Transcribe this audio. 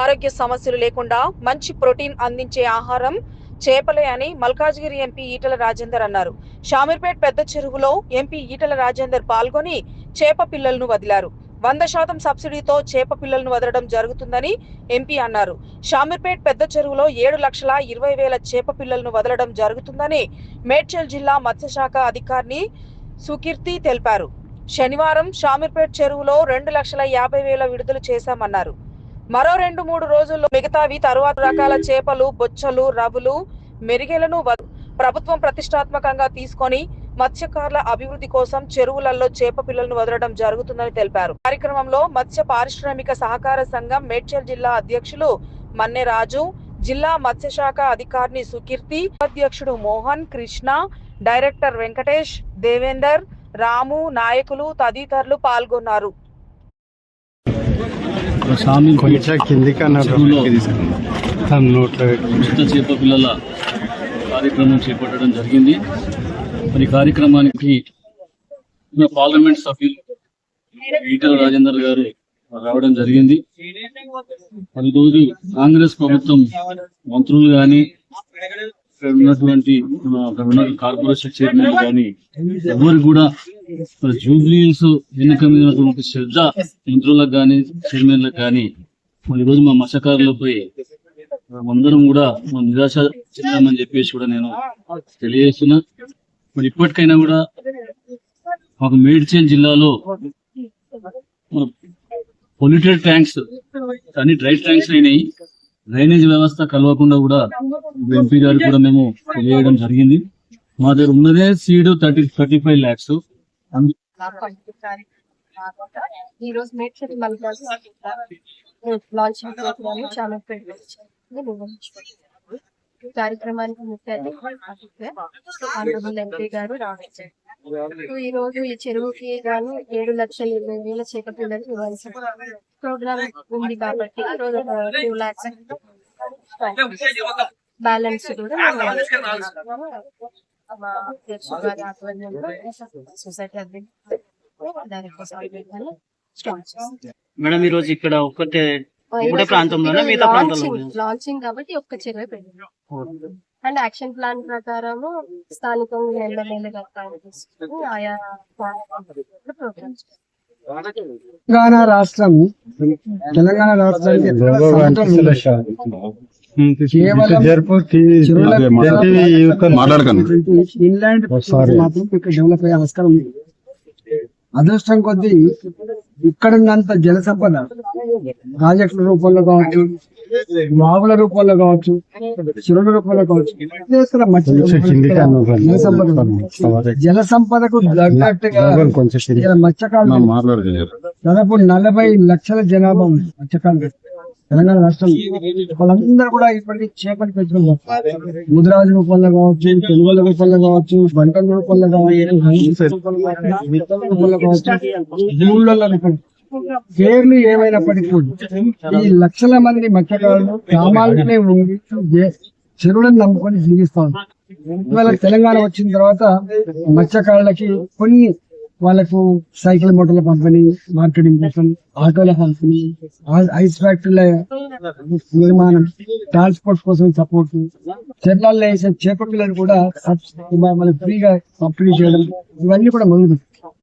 ఆరోగ్య సమస్యలు లేకుండా మంచి ప్రోటీన్ అందించే ఆహారం చేపలే అని మల్కాజ్గిరి ఎంపీ ఈటల రాజేందర్ అన్నారు. షామీర్పేట్ పెద్ద చెరువులో ఎంపీ ఈటల రాజేందర్ పాల్గొని చేప పిల్లలను వదిలారు. వంద శాతం సబ్సిడీతో చేప పిల్లలను వదలడం జరుగుతుందని ఎంపీ అన్నారు. షామీర్పేట్ పెద్ద చెరువులో ఏడు లక్షల ఇరవై వేల చేప పిల్లలను వదలడం జరుగుతుందని మేడ్చల్ జిల్లా మత్స్యశాఖ అధికారిని సుకీర్తి తెలిపారు. శనివారం షామీర్పేట్ చెరువులో రెండు లక్షల యాభై వేల విడుదల చేశామన్నారు. మరో రెండు మూడు రోజుల్లో మిగతావి తరువాత రకాల చేపలు బొచ్చలు రవులు మెరిగెలను ప్రభుత్వం ప్రతిష్టాత్మకంగా తీసుకొని మత్స్యకారుల అభివృద్ధి కోసం చెరువులలో చేప పిల్లలను వదలడం జరుగుతుందని తెలిపారు. కార్యక్రమంలో మత్స్య పారిశ్రామిక సహకార సంఘం మేడ్చల్ జిల్లా అధ్యక్షులు మన్నె రాజు జిల్లా మత్స్యశాఖ అధికారిని సుకీర్తి ఉపాధ్యక్షుడు మోహన్ కృష్ణ డైరెక్టర్ వెంకటేష్ దేవేందర్ రాము నాయకులు తదితరులు పాల్గొన్నారు. స్వామి కొంచెం కిందికి నోట్లో ఉచిత చేప పిల్లల కార్యక్రమం చేపట్టడం జరిగింది. మరి కార్యక్రమానికి మన పార్లమెంట్ సభ్యులు ఈటల రాజేందర్ గారు రావడం జరిగింది. మరి రోజు కాంగ్రెస్ ప్రభుత్వం మంత్రులు కానీ ఇక్కడ ఉన్నటువంటి అక్కడ ఉన్న కార్పొరేషన్ చైర్మన్ కానీ ఎవరు కూడా మరి ఎన్నిక మీద ఉన్నటువంటి శ్రద్ధ మంత్రులకు కానీ చైర్మన్లకు కానీ మరి ఈరోజు మా మత్స్యకారులపై అందరం కూడా మన నిరాశ చెందామని చెప్పేసి కూడా నేను తెలియజేస్తున్నా. మరి ఇప్పటికైనా కూడా మాకు మేడ్చేల్ జిల్లాలో పొల్యూటెడ్ ట్యాంక్స్ అన్ని డ్రై ట్యాంక్స్ అయినాయి. డ్రైనేజ్ వ్యవస్థ కలవకుండా కూడా ఎంపీ గారు కూడా మేము తెలియడం జరిగింది. మా దగ్గర ఉన్నదే seed thirty thirty five lakhs. ఈ రోజు మేడ్చల్ మల్కాజ్ చాలా కార్యక్రమానికి ముఖ్య ఆనరబుల్ ఎంపీ గారు. రావించారు ఈ రోజు ఈ చెరువుకి గాను ఏడు లక్షల ఇరవై వేల చేక పిల్లలు ఇవ్వాల్సిన ప్రోగ్రామ్ ఉంది కాబట్టి ఈ రోజు టూ లాక్స్ బ్యాలెన్స్ కూడా సొసైటీ చేస్తాం మేడం ఈ రోజు ఇక్కడ ఒక్కటే ఒకటే ప్రాంతంలోనే? మిగతా ప్రాంతాల్లో లాంచింగ్ కాబట్టి ఒక్క చెరువు పెట్టింది అండ్ యాక్షన్ ప్లాన్ ప్రకారము స్థానికంగా ఎమ్మెల్యేలు ఆయా ప్రోగ్రామ్స్ తెలంగాణ రాష్ట్రం తెలంగాణ రాష్ట్రానికి ఇన్లాండ్ ఇక్కడ డెవలప్ అయ్యే ఆస్కారం ఉంది. అదృష్టం కొద్దీ ఇక్కడున్నంత జల సంపద ప్రాజెక్టుల రూపంలో కావచ్చు వాగుల రూపంలో కావచ్చు చెరువుల రూపంలో కావచ్చు జల సంపద జల సంపదకు తగ్గట్టుగా మాట్లాడలేదు దాదాపు నలభై లక్షల జనాభా ఉంది మత్స్యకారులు. తెలంగాణ రాష్ట్రం వాళ్ళందరూ కూడా ఇప్పటికీ చేపలు పెంచుకున్నారు ముద్రాజు రూపంలో కావచ్చు తెలుగుల రూపంలో కావచ్చు బంటల రూపంలో కావచ్చు పేర్లు ఏమైనప్పటికీ కూడా ఈ లక్షల మంది మత్స్యకారులు గ్రామాలనే ఉండి చెరువులను నమ్ముకొని జీవిస్తా ఉన్నారు ఇవాళ తెలంగాణ వచ్చిన తర్వాత మత్స్యకారులకి కొన్ని వాళ్ళకు సైకిల్ మోటార్ల పంపిణీ మార్కెటింగ్ కోసం ఆటోల పంపిణీ ఐస్ ఫ్యాక్టరీల నిర్మాణం ట్రాన్స్పోర్ట్ కోసం సపోర్ట్ చెర్లాల్లో వేసే చేప పిల్లలు కూడా సబ్సిడీ ఫ్రీగా పంపిణీ చేయడం ఇవన్నీ కూడా మొదలు